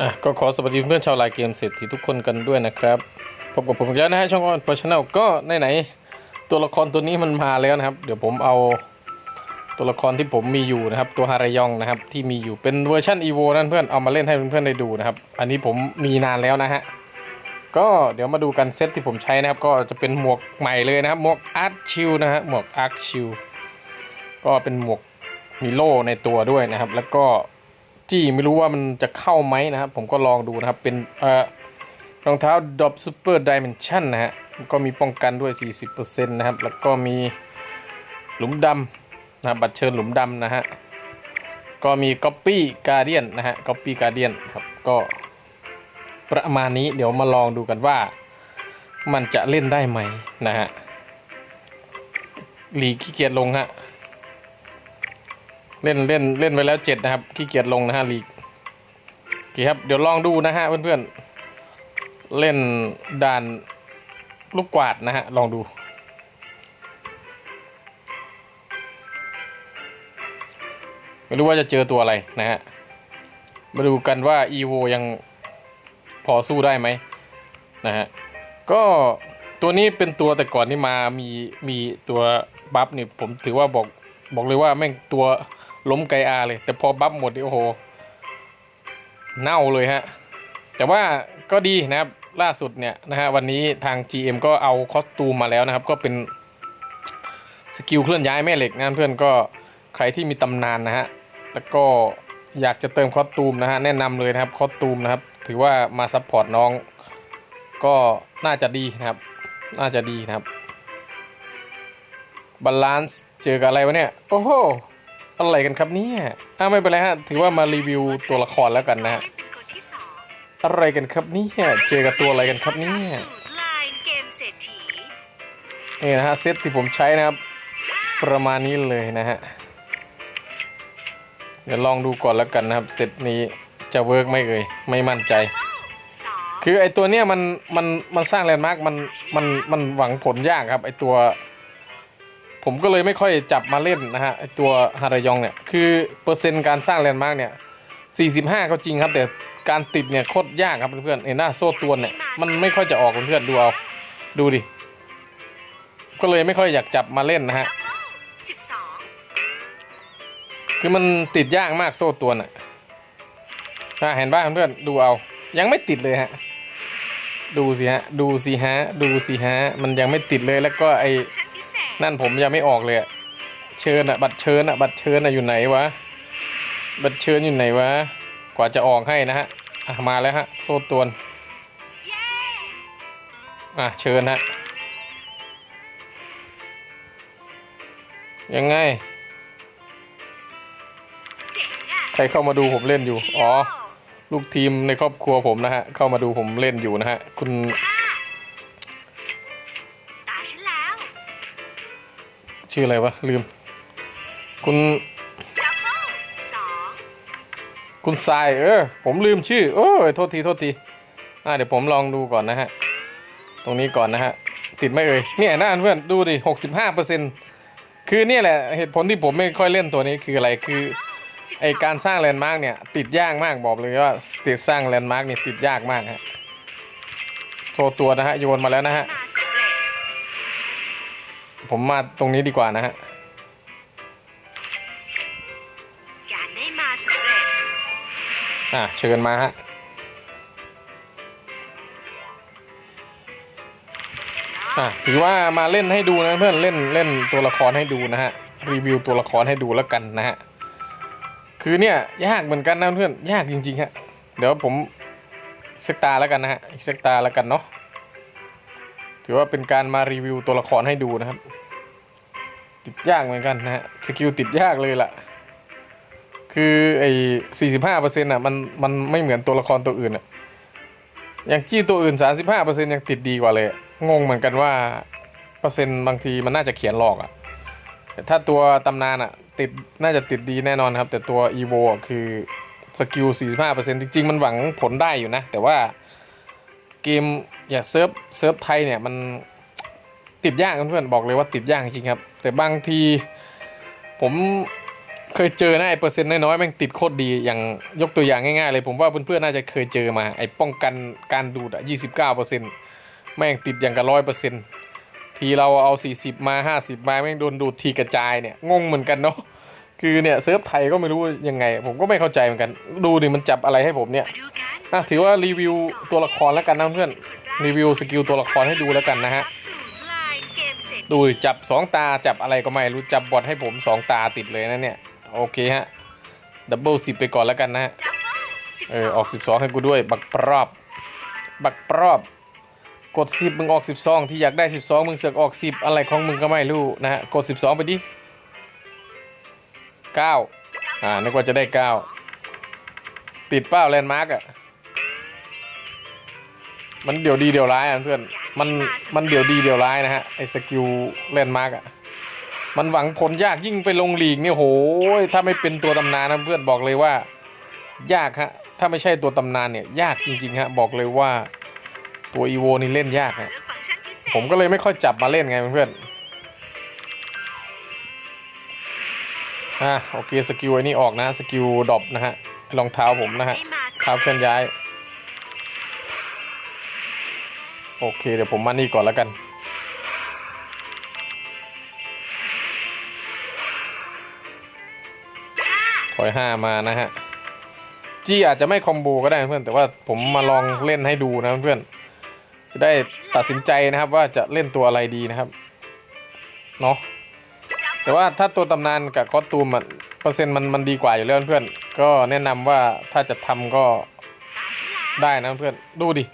อะก็ขอสวัสดีเพื่อนชาวไลน์เกมเศรษฐีทุกคนกันด้วยนะครับพบกับผมอีกแล้วนะฮะช่องออนโปรชแนลก็ไหนๆตัวละครตัวนี้มันมาแล้วนะครับ เดี๋ยวผมเอาตัวละครที่ผมมีอยู่นะครับ ตัวฮารายองนะครับที่มีอยู่เป็นเวอร์ชันอีโวนั่นเพื่อนเอามาเล่นให้เพื่อนๆได้ดูนะครับ อันนี้ผมมีนานแล้วนะฮะก็เดี๋ยวมาดูกันเซตที่ผมใช้นะครับ ก็จะเป็นหมวกใหม่เลยนะครับหมวกอาร์ชิลนะฮะหมวกอาร์ชิลก็เป็นหมวกมีโล่ในตัวด้วยนะครับ แล้วก็ จี้ไม่รู้ว่ามันจะเข้าไหมนะครับ ผมก็ลองดูนะครับ เป็นเอ่อรองเท้าด o อ Super Dimension นะฮะก็มีป้องกันด้วย 40%นะครับ แล้วก็มีหลุมดำนะบบัตรเชิญหลุมดำนะฮะ ก็มี Copy Guardian นะฮะ Copy Guardian ครับ ก็ประมาณนี้เดี๋ยวมาลองดูกันว่า มันจะเล่นได้ไหมนะฮะหลีกขี้เกียจลงฮะ เล่นเล่นเล่นไปแล้วเจ็ดนะครับขี้เกียจลงนะฮะลีกโอเคครับเดี๋ยวลองดูนะฮะเพื่อนๆเล่นด่านลูกกวาดนะฮะลองดูไม่รู้ว่าจะเจอตัวอะไรนะฮะ มาดูกันว่า EVO ยังพอสู้ได้ไหมนะฮะ ก็ตัวนี้เป็นตัวแต่ก่อนที่มามีมีตัวบัฟนี่ผมถือว่าบอกบอกเลยว่าแม่งตัว ล้มไกอาเลย แต่พอบัฟหมดนี่โอ้โห เน่าเลยฮะ แต่ว่าก็ดีนะครับล่าสุดเนี่ยนะฮะวันนี้ทาง GM ก็เอาคอสตูมมาแล้วนะครับ ก็เป็นสกิลเคลื่อนย้ายแม่เหล็กนะเพื่อนก็ใครที่มีตำนานนะฮะแล้วก็อยากจะเติมคอสตูมนะฮะแนะนำเลยนะครับคอสตูมนะครับ ถือว่ามาซัพพอร์ตน้อง ก็น่าจะดีนะครับ น่าจะดีนะครับบาลานซ์เจอกับอะไรวะเนี่ย โอ้โห อะไรกันครับเนี่ยอ่าไม่เป็นไรฮะ ถือว่ามารีวิวตัวละครแล้วกันนะฮะ อะไรกันครับเนี่ยเจอกับตัวอะไรกันครับเนี่ยสู่ไลน์เกมเศรษฐีนี่นะฮะเซตที่ผมใช้นะครับ ประมาณนี้เลยนะฮะ เดี๋ยวลองดูก่อนแล้วกันนะครับ เซตนี้จะเวิร์กไหมเอ่ย ไม่มั่นใจ คือไอตัวเนี้ยมันมันมันสร้างแลนด์มาร์กมันมันมันหวังผลยากครับ ไอตัว ผมก็เลยไม่ค่อยจับมาเล่นนะฮะตัวฮารายองเนี่ย คือเปอร์เซ็นต์การสร้างแลนด์มาร์กเนี่ย 45 ก็จริงครับ แต่การติดเนี่ยโคตรยากครับเพื่อนๆเอ็นหน้าโซ่ตัวเนี่ย มันไม่ค่อยจะออกเพื่อนๆดูเอา ดูดิ ก็เลยไม่ค่อยอยากจับมาเล่นนะฮะคือมันติดยากมากโซ่ตัวน่ะอะเห็นป่ะเพื่อนดูเอา ยังไม่ติดเลยฮะ ดูสิฮะ ดูสิฮะ ดูสิฮะ มันยังไม่ติดเลยแล้วก็ไอ นั่นผมยังไม่ออกเลยอะเชิญอะบัตรเชิญอะบัตรเชิญอะอยู่ไหนวะ บัตรเชิญอยู่ไหนวะ กว่าจะออกให้นะฮะอะมาแล้วฮะ โซ่ตวนอะเชิญฮะ ยังไง ใครเข้ามาดูผมเล่นอยู่ อ๋อ ลูกทีมในครอบครัวผมนะฮะ เข้ามาดูผมเล่นอยู่นะฮะ คุณ ชื่ออะไรวะ ลืม คุณ คุณทรายเออ ผมลืมชื่อ โอ้ยโทษทีโทษทีอ่าเดี๋ยวผมลองดูก่อนนะฮะ ตรงนี้ก่อนนะฮะ ติดไหมเอ่ยเนี่ยน้าเพื่อนดูดิหกสิบห้าเปอร์เซ็นคือเนี่ยแหละเหตุผลที่ผมไม่ค่อยเล่นตัวนี้คืออะไรคือไอการสร้างแลนด์มาร์กเนี่ย ติดยากมากบอกเลยว่าติดสร้างแลนด์มาร์กเนี่ยติดยากมากฮะโชว์ตัวนะฮะโยนมาแล้วนะฮะ ผมมาตรงนี้ดีกว่านะฮะการได้มาสำเร็จอะเชิญมาฮะอะถือว่ามาเล่นให้ดูนะเพื่อนเล่นเล่นตัวละครให้ดูนะฮะรีวิวตัวละครให้ดูแล้วกันนะฮะคือเนี่ยยากเหมือนกันนะเพื่อนยากจริงๆฮะเดี๋ยวผมอีกสักตาแล้วกันนะฮะอีกสักตาแล้วกันเนาะ ถือว่าเป็นการมารีวิวตัวละครให้ดูนะครับ ติดยากเหมือนกันนะฮะสกิลติดยากเลยล่ะ คือไอ้สี่สิบห้าเปอร์เซ็นต์อะมันมันไม่เหมือนตัวละครตัวอื่นอะอย่างจี้ตัวอื่นสามสิบห้าเปอร์เซ็นต์ยังติดดีกว่าเลย งงเหมือนกันว่าเปอร์เซ็นต์บางทีมันน่าจะเขียนหลอกอะแต่ถ้าตัวตำนานอะติดน่าจะติดดีแน่นอนครับ แต่ตัว EVO อะคือสกิล 45%จริงๆ มันหวังผลได้อยู่นะ แต่ว่า เกมอย่าเซิร์ฟเซิร์ฟไทยเนี่ยมันติดยากเพื่อนบอกเลยว่าติดยากจริงครับ แต่บางทีผมเคยเจอนะไอเปอร์เซ็นต์น้อยๆแม่งติดโคตรดีอย่างยกตัวอย่างง่ายๆเลย ผมว่าเพื่อนๆน่าจะเคยเจอมาไอป้องกันการดูดอะยี่สิบเก้าเปอร์เซ็นต์แม่งติดอย่างกับร้อยเปอร์เซ็นต์ทีเราเอาสี่สิบมาห้าสิบมาแม่งโดนดูดทีกระจายเนี่ยงงเหมือนกันเนาะคือเนี่ยเซิร์ฟไทยก็ไม่รู้ยังไง ผมก็ไม่เข้าใจเหมือนกัน ดูดิมันจับอะไรให้ผมเนี่ย อะถือว่ารีวิวตัวละครแล้วกันนะเพื่อนรีวิวสกิลตัวละครให้ดูแล้วกันนะฮะดูจับสองตาจับอะไรก็ไม่รู้จับบอทให้ผมสองตาติดเลยนะเนี่ย โอเคฮะดับเบิลสิบไปก่อนแล้วกันนะฮะเออออกสิบสองให้กูด้วย บักปรอบ บักปรอบ กดสิบมึงออกสิบสองที่อยากได้สิบสองมึงเสือกออกสิบอะไรของมึงก็ไม่รู้นะฮะกดสิบสองไปดิเก้าอ่านึกว่าจะได้เก้าติดเป้าแลนด์มาร์กอะ มันเดี๋ยวดีเดี๋ยวร้ายอะเพื่อน มันมันเดี๋ยวดีเดี๋ยวร้ายนะฮะไอ้สกิลแลนด์มาร์กอะ มันหวังผลยากยิ่งไปลงลีกเนี่ยโหยถ้าไม่เป็นตัวตำนานนะเพื่อนบอกเลยว่า ยากฮะ ถ้าไม่ใช่ตัวตำนานเนี่ย ยากจริงๆฮะบอกเลยว่า ตัวอีโวนี่เล่นยากฮะผมก็เลยไม่ค่อยจับมาเล่นไงเพื่อนอะโอเคสกิลไอ้นี่ออกนะสกิลดรอปนะฮะรองเท้าผมนะฮะเท้าเคลื่อนย้าย โอเค เดี๋ยวผมมานี่ก่อนแล้วกันห้าถอยห้ามานะฮะ จีอาจจะไม่คอมโบก็ได้เพื่อน แต่ว่าผมมาลองเล่นให้ดูนะเพื่อน จะได้ตัดสินใจนะครับว่าจะเล่นตัวอะไรดีนะครับ เนาะแต่ว่าถ้าตัวตำนานกับคอสตูมอะเปอร์เซ็นต์มันมันดีกว่าอยู่แล้วเพื่อน ก็แนะนำว่าถ้าจะทำก็ตาฉันแล้วได้นะเพื่อน ดูดิ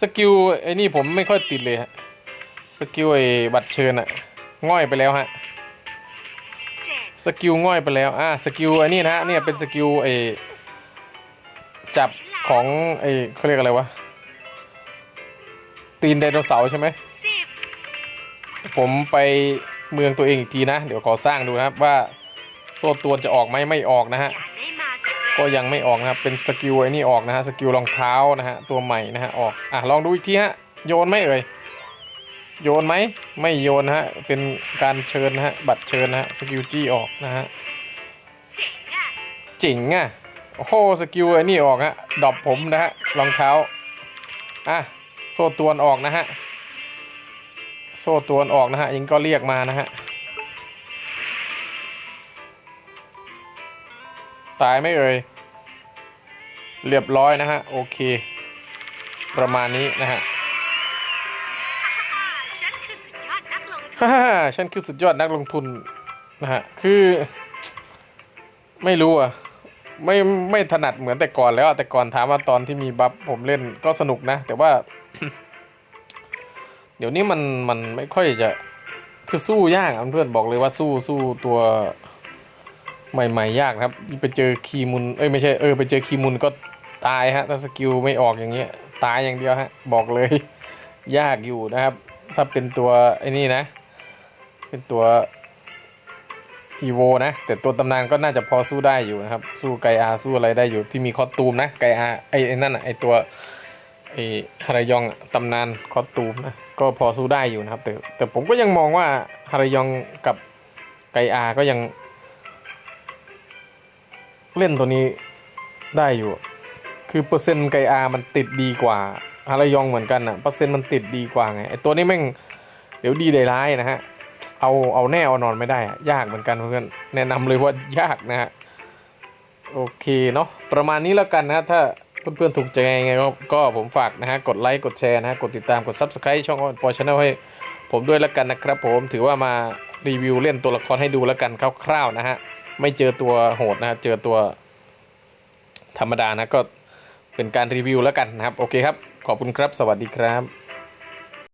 สกิลไอ้นี่ผมไม่ค่อยติดเลยฮะ สกิลไอ้บัตรเชิญอะง่อยไปแล้วฮะ สกิลง่อยไปแล้ว อ่าสกิลไอ้นี่นะฮะเนี่ยเป็นสกิลไอ้จับของไอ้เขาเรียกอะไรวะ ตีนไดโนเสาร์ใช่ไหม ผมไปเมืองตัวเองอีกทีนะ เดี๋ยวขอสร้างดูนะครับว่าโซ่ตรวจะออกไหมไม่ออกนะฮะ ก็ยังไม่ออกนะครับ เป็นสกิลไอ้นี่ออกนะฮะ สกิลรองเท้านะฮะ ตัวใหม่นะฮะ ออก อะ ลองดูอีกทีฮะ โยนไหมเอ่ย โยนไหม ไม่โยนนะฮะ เป็นการเชิญนะฮะ บัตรเชิญนะฮะ สกิลจี้ออกนะฮะเจ๋งอะเจ๋งอะโอ้โห สกิลไอ้นี่ออกฮะ ดอปผมนะฮะ รองเท้า อะ โซ่ตวนออกนะฮะ โซ่ตวนออกนะฮะยิงก็เรียกมานะฮะ ตายไม่เอ่ย เรียบร้อยนะฮะ โอเค ประมาณนี้นะฮะฮ่าฮ่าฉันคือสุดยอดนักลงทุนนะฮะ คือ ไม่รู้อะ ไม่ไม่ถนัดเหมือนแต่ก่อนแล้ว แต่ก่อนถามว่าตอนที่มีบัฟผมเล่นก็สนุกนะ แต่ว่า เดี๋ยวนี้มันมันไม่ค่อยจะ คือสู้ยากอะเพื่อนบอกเลยว่าสู้สู้ตัว ใหม่ๆยากนะครับ ไปเจอคีมุนเอ้ยไม่ใช่เออไปเจอคีมุนก็ตายฮะถ้าสกิลไม่ออกอย่างเงี้ย ตายอย่างเดียวฮะ บอกเลย ยากอยู่นะครับ ถ้าเป็นตัวไอ้นี่นะ เป็นตัวอีโวนะ แต่ตัวตำนานก็น่าจะพอสู้ได้อยู่นะครับ สู้ไกอาสู้อะไรได้อยู่ที่มีคอตูมนะไกอาไอ้นั่นอะไอ้ตัวไอ้ฮารยองตำนานคอตูมนะก็พอสู้ได้อยู่นะครับ แต่แต่ผมก็ยังมองว่าฮารยองกับไกอาก็ยัง เล่นตัวนี้ได้อยู่ คือเปอร์เซ็นต์ไกอามันติดดีกว่าฮารายองเหมือนกันอะเปอร์เซ็นต์มันติดดีกว่าไงไอ้ตัวนี้แม่งเดี๋ยวดีได้ร้ายนะฮะ เอาเอาแน่เอานอนไม่ได้อะยากเหมือนกันเพื่อนแนะนำเลยว่ายากนะฮะโอเคเนาะประมาณนี้แล้วกันนะถ้าเพื่อนๆถูกใจไงก็ก็ผมฝากนะฮะกดไลค์กดแชร์นะฮะกดติดตามกด Subscribe ช่องออนปอชแนลให้ผมด้วยแล้วกันนะครับผมถือว่ามารีวิวเล่นตัวละครให้ดูแล้วกันคร่าวๆนะฮะ ไม่เจอตัวโหดนะเจอตัวธรรมดานะก็เป็นการรีวิวแล้วกันนะครับ โอเคครับ ขอบคุณครับ สวัสดีครับ